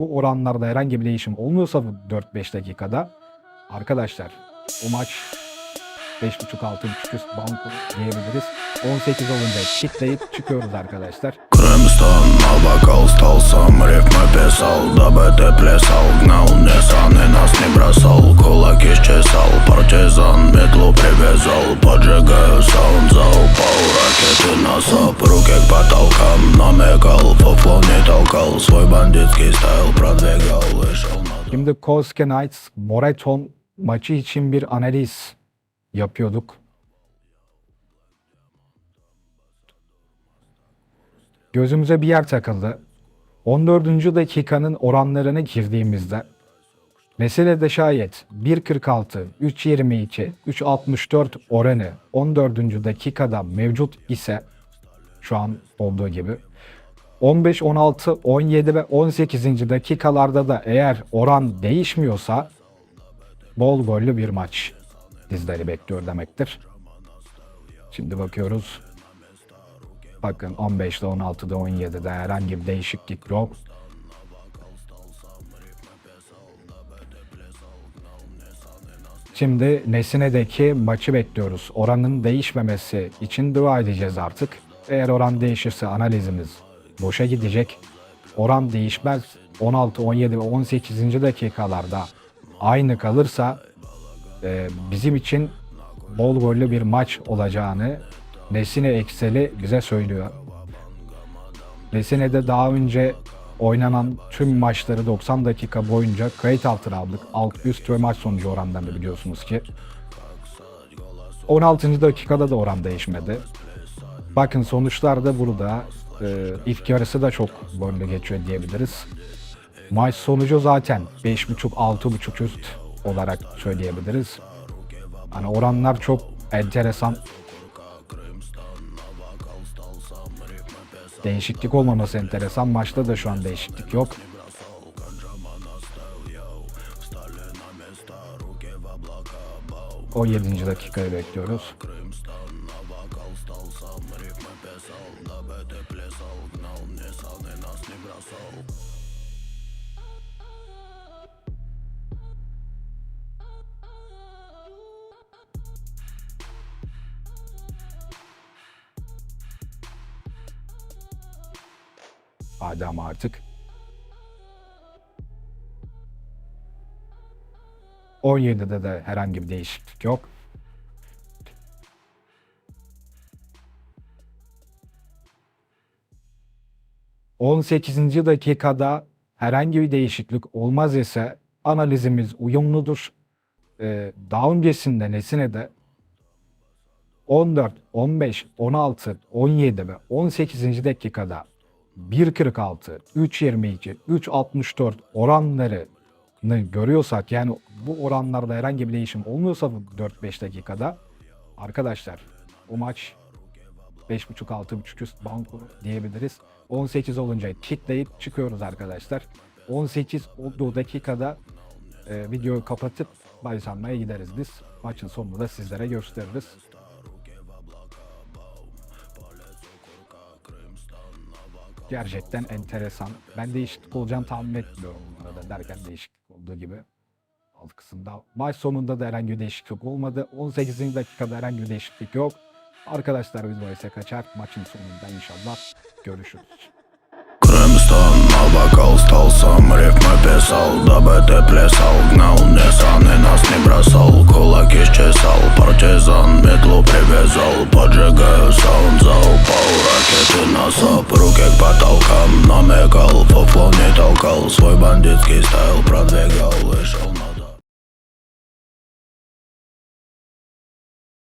bu oranlarda herhangi bir değişim olmuyorsa 4-5 dakikada arkadaşlar o maç 5.5-6.5 üst banko diyebiliriz. 18 olunca kitleyip çıkıyoruz arkadaşlar. Kırmızı, Alba, Kalstal, Samrif, Mepesal, Dabe, Depresal, ракеты на САП, руки к потолкам Намекал, фуфло не толкал Свой бандитский стайл продвигал Вышел на Şimdi Koske Knights Moreton maçı için bir analiz yapıyorduk. Gözümüze bir yer takıldı. 14. dakikanın oranlarını girdiğimizde mesele de şayet 1.46, 3.22, 3.64 oranı 14. dakikada mevcut ise şu an olduğu gibi 15, 16, 17 ve 18. dakikalarda da eğer oran değişmiyorsa bol gollü bir maç bizleri bekliyor demektir. Şimdi bakıyoruz. Bakın 15'te, 16'da, 17'de herhangi bir değişiklik yok. Şimdi Nesine'deki maçı bekliyoruz. Oranın değişmemesi için dua edeceğiz artık. Eğer oran değişirse analizimiz boşa gidecek. Oran değişmez. 16, 17 ve 18. dakikalarda aynı kalırsa e, bizim için bol gollü bir maç olacağını Nesine Excel'i bize söylüyor. Nesine'de daha önce oynanan tüm maçları 90 dakika boyunca kayıt altına aldık. Alt üst ve maç sonucu oranlarını biliyorsunuz ki. 16. dakikada da oran değişmedi. Bakın sonuçlar da burada. Ee, ilk yarısı da çok gollü geçiyor diyebiliriz. Maç sonucu zaten 5.5-6.5 üst olarak söyleyebiliriz. Hani oranlar çok enteresan. Değişiklik olmaması enteresan. Maçta da şu an değişiklik yok. O 7. dakikayı bekliyoruz. Hadi ama artık. 17'de de herhangi bir değişiklik yok. ...18. dakikada herhangi bir değişiklik olmaz ise analizimiz uyumludur. Ee, daha öncesinde Nesine'de 14, 15, 16, 17 ve 18. dakikada 1.46, 3.22, 3.64 oranlarını görüyorsak yani bu oranlarda herhangi bir değişim olmuyorsa bu 4-5 dakikada arkadaşlar o maç 5.5-6.5 üst banko diyebiliriz. 18 olunca kitleyip çıkıyoruz arkadaşlar. 18 olduğu dakikada e, videoyu kapatıp bahis almaya gideriz biz. Maçın sonunu da sizlere gösteririz. Gerçekten enteresan. Ben değişiklik olacağını tahmin etmiyorum bu arada derken değişiklik olduğu gibi. Alt kısımda. Maç sonunda da herhangi bir değişiklik olmadı. 18. dakikada herhangi bir değişiklik yok. Arkadaşlar biz bu ise kaçar. Maçın sonunda inşallah görüşürüz. Крымстон, Навокал стал сам рифмы писал Дабы ты плясал, гнал Nissan и нас не бросал Кулаки счесал, партизан Метлу привязал, поджигаю саунд-зал Пал ракеты на САП, руки к потолкам Намекал, фуфло не толкал Свой бандитский стайл